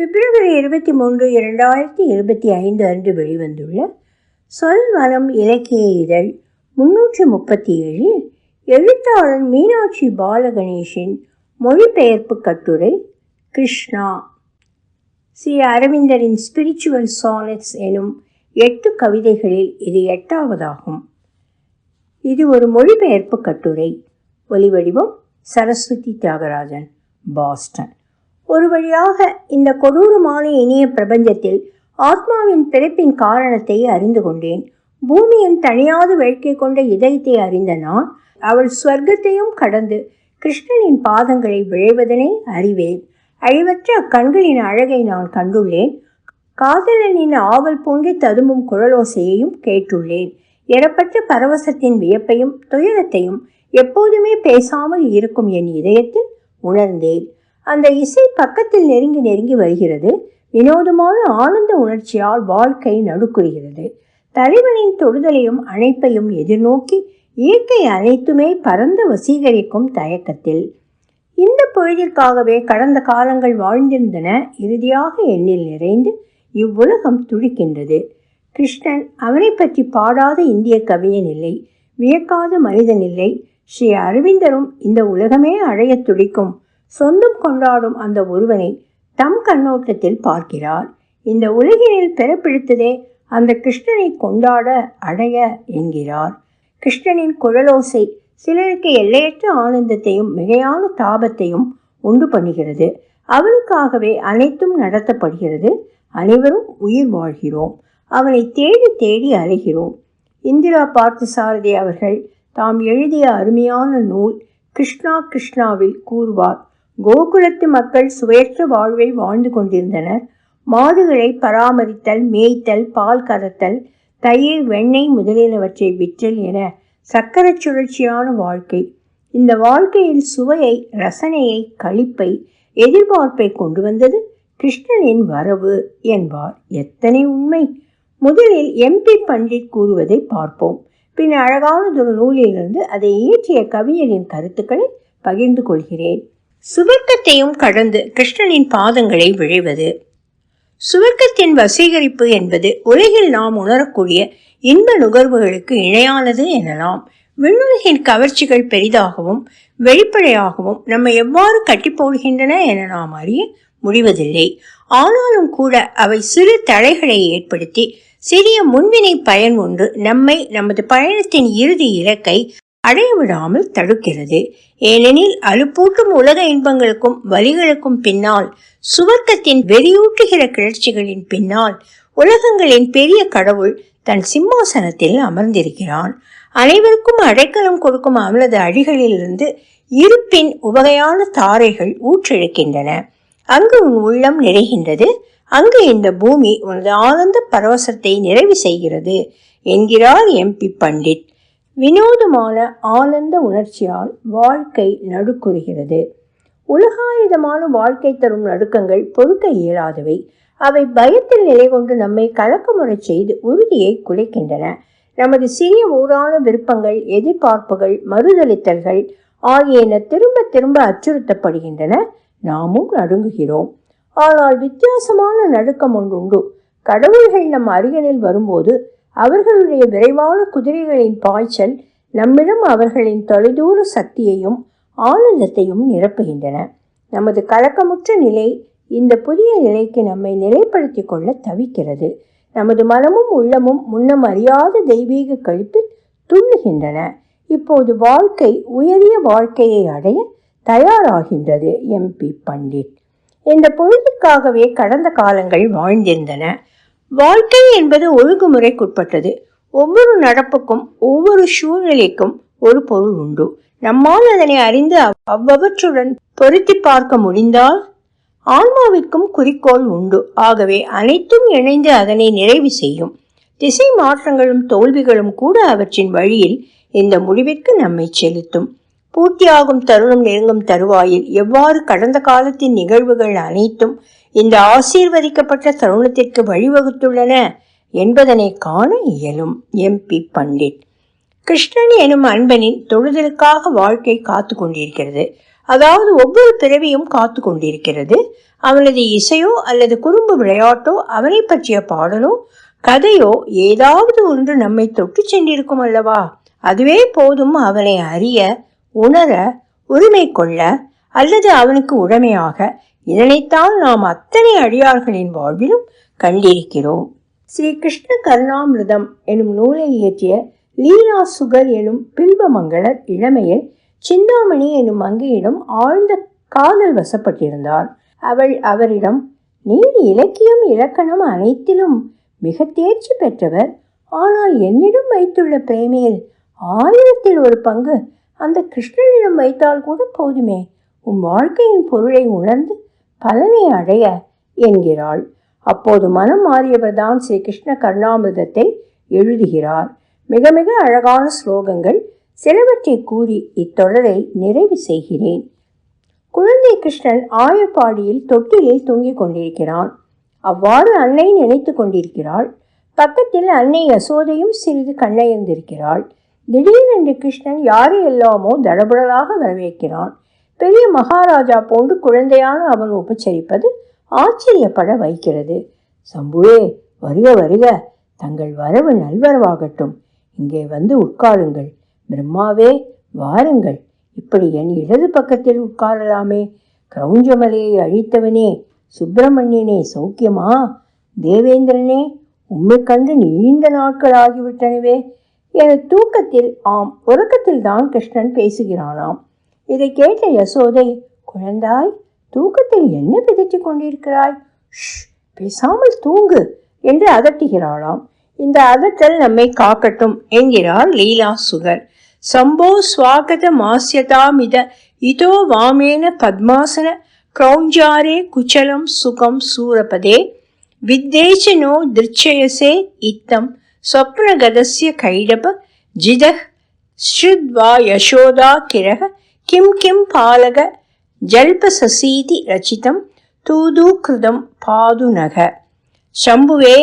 பிப்ரவரி இருபத்தி மூன்று இரண்டாயிரத்தி இருபத்தி ஐந்து அன்று வெளிவந்துள்ள சொல்வனம் இலக்கிய இதழ் முன்னூற்றி முப்பத்தி ஏழில் எழுத்தாளர் மீனாட்சி பாலகணேஷின் மொழிபெயர்ப்பு கட்டுரை கிருஷ்ணா. ஸ்ரீ அரவிந்தரின் ஸ்பிரிச்சுவல் சானட்ஸ் எனும் எட்டு கவிதைகளில் இது எட்டாவதாகும். இது ஒரு மொழிபெயர்ப்பு கட்டுரை. ஒலிவடிவம் சரஸ்வதி தியாகராஜன் பாஸ்டன். ஒரு வழியாக இந்த கொடூரமான இனிய பிரபஞ்சத்தில் ஆத்மாவின் பிறப்பின் காரணத்தை அறிந்து கொண்டேன். பூமியின் தனியாது வேட்கை கொண்ட இதயத்தை அறிந்த நான் அவள் ஸ்வர்க்கத்தையும் கடந்து கிருஷ்ணனின் பாதங்களை விழைவதனை அறிவேன். அழிவற்ற அக்கண்களின் அழகை நான் கண்டுள்ளேன். காதலனின் ஆவல் பொங்கி ததும்பும் குழலோசையையும் கேட்டுள்ளேன். எறப்பற்ற பரவசத்தின் வியப்பையும் துயரத்தையும் எப்போதுமே பேசாமல் இருக்கும் என் இதயத்தில் உணர்ந்தேன். அந்த இசை பக்கத்தில் நெருங்கி நெருங்கி வருகிறது. வினோதமான ஆனந்த உணர்ச்சியால் வாழ்க்கை நடுக்குறுகிறது தலைவனின் தொடுதலையும் அணைப்பையும் எதிர்நோக்கி இயற்கை அனைத்துமே பரந்த வசீகரிக்கும் தயக்கத்தில். இந்த பொழுதிற்காகவே கடந்த காலங்கள் வாழ்ந்திருந்தன. இறுதியாக எண்ணில் நிறைந்து இவ்வுலகம் துடிக்கின்றது. கிருஷ்ணன் அவனை பற்றி பாடாத இந்திய கவியன் இல்லை. வியக்காத மனிதன் இல்லை. ஸ்ரீ அரவிந்தரும் இந்த உலகமே அழைய துடிக்கும் சொந்தம் கொண்டாடும் அந்த ஒருவனை தம் கண்ணோட்டத்தில் பார்க்கிறார். இந்த உலகினில் பிறப்பிடித்ததே அந்த கிருஷ்ணனை கொண்டாட அடைய என்கிறார். கிருஷ்ணனின் குழலோசை சிலருக்கு எல்லையற்ற ஆனந்தத்தையும் மிகையான தாபத்தையும் உண்டு பண்ணுகிறது. அவனுக்காகவே அனைத்தும் நடத்தப்படுகிறது. அனைவரும் உயிர் வாழ்கிறோம். அவனை தேடி தேடி அலைகிறோம். இந்திரா பார்த்தசாரதி அவர்கள் தாம் எழுதிய அருமையான நூல் கிருஷ்ணா கிருஷ்ணாவில் கூறுவார் கோகுலத்து மக்கள் சுவையற்ற வாழ்வை வாழ்ந்து கொண்டிருந்தனர். மாடுகளை பராமரித்தல் மேய்த்தல் பால் கறத்தல் தயிர் வெண்ணெய் முதலியனவற்றை விற்றல் என சக்கரச் சுழற்சியான வாழ்க்கை. இந்த வாழ்க்கையில் சுவையை ரசனையை களிப்பை எதிர்பார்ப்பை கொண்டு வந்தது கிருஷ்ணனின் வரவு என்பார். எத்தனை உண்மை! முதலில் எம்பி பண்டிட் கூறுவதை பார்ப்போம். பின் அழகானதொரு நூலிலிருந்து அதை இயற்றிய கவிஞரின் கருத்துக்களை பகிர்ந்து கொள்கிறேன். சுவர்க்கத்தையும் கடந்து கிருஷ்ணனின் பாதங்களை விழைவது. சுவர்க்கத்தின் வசீகரிப்பு என்பது உலகில் நாம் உணரக்கூடிய இன்ப நுகர்வுகளுக்கு இணையானது எனலாம். விண்ணுலகின் கவர்ச்சிகள் பெரிதாகவும் வெளிப்படையாகவும் நம்மை எவ்வாறு கட்டி போடுகின்றன என நாம் அறிய முடிவதில்லை. ஆனாலும் கூட அவை சிறு தடைகளை ஏற்படுத்தி சிறிய முன்வினை பயன் ஒன்று நம்மை நமது பயணத்தின் இறுதி இலக்கை அடைய விடாமல் தடுக்கிறது. ஏனெனில் அலுப்பூட்டும் உலக இன்பங்களுக்கும் வலிகளுக்கும் பின்னால் சுவர்க்கத்தின் வெறியூட்டுகிற கிளர்ச்சிகளின் பின்னால் உலகங்களின் பெரிய கடவுள் தன் சிம்மாசனத்தில் அமர்ந்திருக்கிறான். அனைவருக்கும் அடைக்கலம் கொடுக்கும் அவனது அடிகளிலிருந்து இருப்பின் உவகையான தாரைகள் ஊற்றெழுக்கின்றன. அங்கு உன் உள்ளம் நிறைகின்றது. அங்கு இந்த பூமி உனது ஆனந்த பரவசத்தை நிறைவு செய்கிறது என்கிறார் எம்பி பண்டிட். வினோதமான ஆனந்த உணர்ச்சியால் வாழ்க்கை நடுக்குறுகிறது. உலகாயுதமான வாழ்க்கை தரும் நடுக்கங்கள் பொறுக்க இயலாதவை. அவை பயத்தில் நிலை கொண்டு நம்மை கலக்கமுறை செய்து உறுதியை குலைக்கின்றன. நமது சிறிய ஊரான விருப்பங்கள் எதிர்பார்ப்புகள் மறுதளித்தல்கள் ஆகியன திரும்ப திரும்ப அச்சுறுத்தப்படுகின்றன. நாமும் நடுங்குகிறோம். ஆனால் வித்தியாசமான நடுக்கம் ஒன்றுண்டு. கடவுள்கள் நம் அருகினில் வரும்போது அவர்களுடைய விரைவான குதிரைகளின் பாய்ச்சல் நம்மிடம் அவர்களின் தொலைதூர சக்தியையும் ஆனந்தத்தையும் நிரப்புகின்றன. நமது கலக்கமுற்ற நிலை இந்த புதிய நிலைக்கு நம்மை நிலைப்படுத்திக் கொள்ள தவிக்கிறது. நமது மனமும் உள்ளமும் முன்னம் அறியாத தெய்வீக கழிப்பில் துள்ளுகின்றன. இப்போது வாழ்க்கை உயரிய வாழ்க்கையை அடைய தயாராகின்றது எம்பி பண்டிட். இந்த பொழுதுக்காகவே கடந்த காலங்கள் வாழ்ந்திருந்தன. வாழ்க்கை என்பது ஒழுங்குமுறைக்குட்பட்டது. ஒவ்வொரு நடப்புக்கும் ஒவ்வொரு சூழ்நிலைக்கும் ஒரு பொருள் உண்டு. நம்மால் அதனை அறிந்து அவ்வவற்றுடன் பொருத்தி பார்க்க முடிந்தால் ஆன்மாவிற்கும் குறிக்கோள் உண்டு. ஆகவே அனைத்தும் இணைந்து அதனை நிறைவு செய்யும். திசை மாற்றங்களும் தோல்விகளும் கூட அவற்றின் வழியில் இந்த முடிவிற்கு நம்மை செலுத்தும். பூர்த்தியாகும் தருணம் நெருங்கும் தருவாயில் எவ்வாறு கடந்த காலத்தின் நிகழ்வுகள் அனைத்தும் இந்த ஆசீர்வதிக்கப்பட்ட தருணத்திற்கு வழிவகுத்துள்ளன என்பதனை காண இயலும் எம்பி பண்டிட். கிருஷ்ணன் எனும் அன்பனின் தொழுதலுக்காக வாழ்க்கை காத்து கொண்டிருக்கிறது. அதாவது ஒவ்வொரு பிறவியும் காத்து கொண்டிருக்கிறது. அவனது இசையோ அல்லது குறும்பு விளையாட்டோ அவனை பற்றிய பாடலோ கதையோ ஏதாவது ஒன்று நம்மை தொட்டு சென்றிருக்கும் அல்லவா? அதுவே போதும் அவனை அறிய உணர உரிமை கொள்ள அல்லது அவனுக்கு உடமையாக இதனைத்தான் நாம் அத்தனை அடியார்களின் வாழ்விலும் கண்டிருக்கிறோம். ஸ்ரீ கிருஷ்ண கருணாமிருதம் எனும் நூலை இயற்றிய லீலா சுகர் எனும் பில்வமங்களர் இளமையில் சிந்தாமணி எனும் மங்கையிடம் ஆழ்ந்த காதல் வசப்பட்டிருந்தார். அவள் அவரிடம் நீர் இலக்கியம் இலக்கணம் அனைத்திலும் மிக தேர்ச்சி பெற்றவர். ஆனால் என்னிடம் வைத்துள்ள பிரேமையில் ஆயிரத்தில் ஒரு பங்கு அந்த கிருஷ்ணனிடம் வைத்தால் கூட போதுமே. உன் வாழ்க்கையின் பொருளை உணர்ந்து பலனை அடைய என்கிறாள். அப்போது மனம் மாறியவர்தான் ஸ்ரீ கிருஷ்ண கருணாமிர்தத்தை எழுதுகிறார். மிக மிக அழகான ஸ்லோகங்கள். சிலவற்றை கூறி இத்தொடரை நிறைவு செய்கிறேன். குழந்தை கிருஷ்ணன் ஆயப்பாடியில் தொட்டிலில் தூங்கிக் கொண்டிருக்கிறான். அவ்வாறு அன்னை நினைத்து கொண்டிருக்கிறாள். பக்கத்தில் அன்னை யசோதையும் சிறிது கண்ணயர்ந்திருக்கிறாள் திடீரென்று கிருஷ்ணன் யாரை எல்லாமோ தடபுடலாக வரவேற்கிறான். பெரிய மகாராஜா போன்று குழந்தையான அவன் உபச்சரிப்பது ஆச்சரியப்பட வைக்கிறது. சம்புவே வருக வருக. தங்கள் வரவு நல்வரவாகட்டும். இங்கே வந்து உட்காருங்கள். பிரம்மாவே வாருங்கள். இப்படி என் இடது பக்கத்தில் உட்காரலாமே. கிரௌஞ்சமலையை அழித்தவனே சுப்பிரமணியனே சௌக்கியமா? தேவேந்திரனே உம்மை கண்டு நீண்ட நாட்கள் ஆகிவிட்டனவே. எனது தூக்கத்தில் ஆம் உறக்கத்தில் தான் கிருஷ்ணன் பேசுகிறானாம். இதை கேட்ட யசோதை குழந்தாய் தூக்கத்தில் என்ன பிதற்றி கொண்டிருக்கிறாய்? ஷ் பேசாமல் தூங்கு என்று அதட்டுகிறாளாம். இந்த அதட்டல் நம்மை காக்கட்டும் என்கிறார் லீலா சுகர். சம்போ ஸ்வாகத மாசியதாமித இதோ வாமேன பத்மாசன கிரௌஞ்சாரே குச்சலம் சுகம் சூரபதே. வித்தேச்சனோ திருச்சயசே இத்தம் स्वप्नगदस्य कैडप जिदः श्रुद्वा यशोदा किरः किं किं पालक ஜல்பசசீதி ரச்சிதம் தூதூக்கிருதம் பாதுநக சம்புவே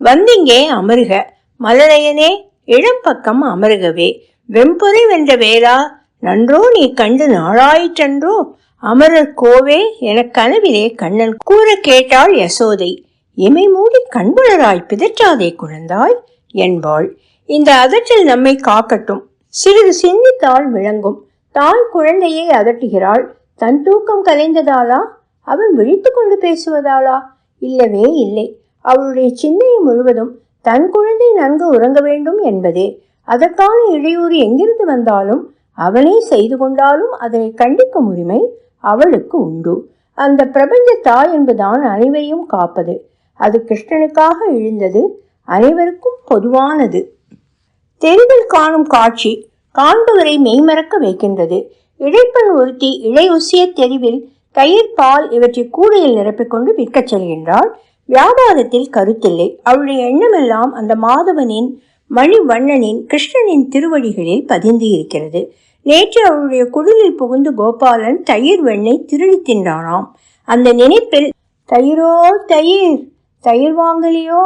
வந்திங்கே அமருக மலரையனே இளம்பக்கம் அமருகவே வெம்பொறை வென்ற வேளா நன்றோ நீ கண்டு நாளாயிற்றன்றோ அமரர் கோவே என கனவிலே கண்ணன் கூற கேட்டாள் யசோதை இமை மூடி கண்புலராய் பிதற்றாதே குழந்தாய் என்பாள். இந்த அதற்றல் நம்மை காக்கட்டும். சிறிது சிந்தித்தால் விளங்கும். தாய் குழந்தையை அதட்டுகிறாள். தன் தூக்கம் கலைந்ததாலா? அவன் விழித்து கொண்டு பேசுவதாலா? இல்லவே இல்லை. அவளுடைய சிந்தையை முழுவதும் தன் குழந்தை நன்கு உறங்க வேண்டும் என்பதே. அதற்கான இடையூறு எங்கிருந்து வந்தாலும் அவனே செய்து கொண்டாலும் அதனை கண்டிக்கும் உரிமை அவளுக்கு உண்டு. அந்த பிரபஞ்ச தாய் என்பதான் அனைவரையும் காப்பது. அது கிருஷ்ணனுக்காக எழுந்தது. அனைவருக்கும் பொதுவானது. தெருவில் காணும் காட்சி காண்பவரை மெய்மறக்க வைக்கின்றது. இழைப்பன் ஒருத்தி இழையுசிய தெருவில் தயிர் பால் இவற்றை கூடையில் நிரப்பிக்கொண்டு விற்கச் செல்கின்றாள். வியாபாரத்தில் கருத்தில்லை. அவளுடைய எண்ணமெல்லாம் அந்த மாதவனின் மணிவண்ணனின் கிருஷ்ணனின் திருவடிகளில் பதிந்து இருக்கிறது. நேற்று அவளுடைய குடிலில் புகுந்து கோபாலன் தயிர் வெண்ணெய் திருடி தின்றானாம். அந்த நினைப்பில் தயிரோ தயிர் தயிர் வாங்கலையோ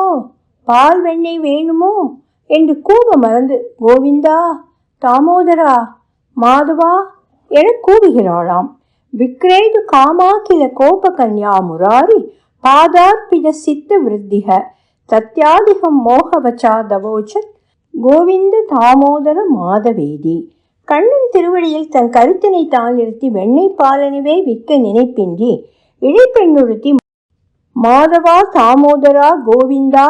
பால் வெண்ணெய் வேணுமோ? என்று கூவ மறந்து கோவிந்தா தாமோதரா மாதவா என கூவுகிறாளாம். விக்ரேது காமாக்கில கோபகன்யா முராரி பாதார்பித சித்த விருத்திக தத்யாதிகம் மோகவச்சா தவோச்சத் கோவிந்த தாமோதர மாதவேதி. கண்ணன் திருவடியில் தன் கருத்தினை தான் நிறுத்தி வெண்ணெய் பாலனவே விற்க நினைப்பின்றி இழைப்பெண்ணுறுத்தி மாதவா தாமோதரா கோவிந்தா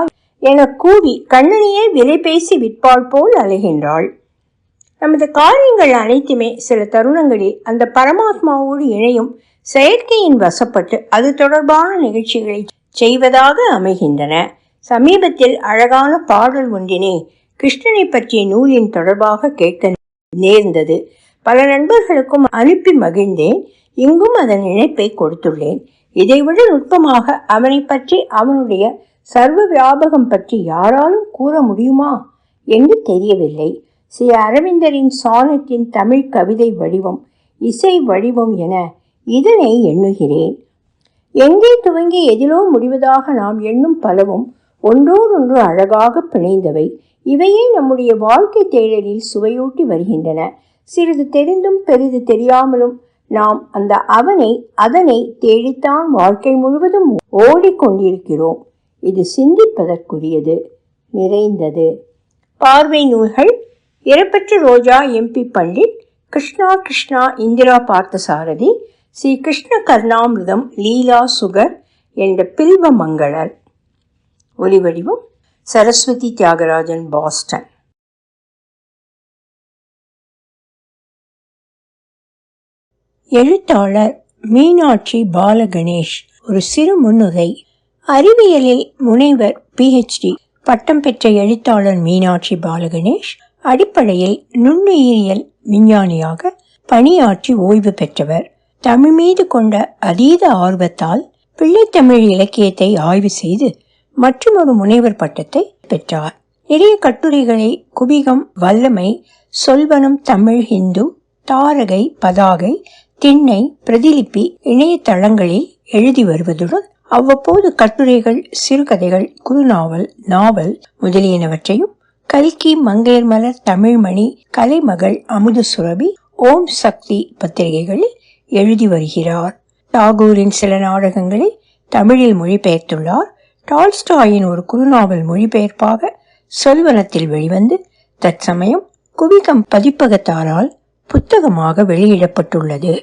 என கூவி கண்ணனையே விலை பேசி விற்பாள் போல் அலைகின்றாள். நமது காரியங்கள் அனைத்துமே சில தருணங்களில் அந்த பரமாத்மாவோடு இணையும் செயற்கையின் வசப்பட்டு அது தொடர்பான நிகழ்ச்சிகளை செய்வதாக அமைகின்றன. சமீபத்தில் அழகான பாடல் ஒன்றினை கிருஷ்ணனை பற்றிய நூலின் தொடர்பாக கேட்க நேர்ந்தது. பல நண்பர்களுக்கும் அனுப்பி மகிழ்ந்தேன். இங்கும் அதன் இணைப்பை கொடுத்துள்ளேன். இதைவிட நுட்பமாக அவனை பற்றி அவனுடைய சர்வ வியாபகம் பற்றி யாராலும் கூற முடியுமா என்று தெரியவில்லை. ஸ்ரீ அரவிந்தரின் சாணத்தின் தமிழ் கவிதை வடிவம் இசை வடிவம் என இதனை எண்ணுகிறேன். எங்கே துவங்கி எதிலோ முடிவதாக நாம் எண்ணும் பலவும் ஒன்றோடொன்று அழகாக பிணைந்தவை. இவையே நம்முடைய வாழ்க்கை தேடலில் சுவையூட்டி வருகின்றன. சிறிது தெரிந்தும் பெரிது தெரியாமலும் நாம் அந்த அவனை அதனை தேடித்தான் வாழ்க்கை முழுவதும் ஓடிக்கொண்டிருக்கிறோம். இது சிந்திப்பதற்குரியது நிறைந்தது. பார்வை நூல்கள் இறப்பற்ற ரோஜா எம்பி பண்டிட் கிருஷ்ணா கிருஷ்ணா இந்திரா பார்த்தசாரதி ஸ்ரீ கிருஷ்ண கர்ணாமிர்தம் லீலா சுகர் என்ற பில்வ மங்களர் ஒலிவடிவம் சரஸ்வதி தியாகராஜன் பாஸ்டன். எழுத்தாளர் மீனாட்சி பாலகணேஷ் ஒரு சிறு முன்னுரை. அறிவியலில் முனைவர் பிஹெச்டி பட்டம் பெற்ற எழுத்தாளர் மீனாட்சி பாலகணேஷ் அடிப்படையில் நுண்ணுயிரியல் விஞ்ஞானியாக பணியாற்றி ஓய்வு பெற்றவர். தமிழ் மீது கொண்ட அதீத ஆர்வத்தால் பிள்ளைத்தமிழ் இலக்கியத்தை ஆய்வு செய்து மற்றொரு முனைவர் பட்டத்தை பெற்றார். நிறைய கட்டுரைகளை குபிகம் வல்லமை சொல்வனம் தமிழ் ஹிந்து தாரகை பதாகை திண்ணை பிரதிலிப்பி இணையதளங்களில் எழுதி வருவதுடன் அவ்வப்போது கட்டுரைகள் சிறுகதைகள் குறுநாவல் நாவல் முதலியனவற்றையும் கல்கி மங்கையர்மலர் தமிழ்மணி கலைமகள் அமுது சுரபி ஓம் சக்தி பத்திரிகைகளில் எழுதி வருகிறார். தாகூரின் சில நாடகங்களை தமிழில் மொழிபெயர்த்துள்ளார். டால்ஸ்டாயின் ஒரு குறுநாவல் மொழிபெயர்ப்பாக சொல்வனத்தில் வெளிவந்து தற்சமயம் குவிகம் பதிப்பகத்தாரால் புத்தகமாக வெளியிடப்பட்டுள்ளது.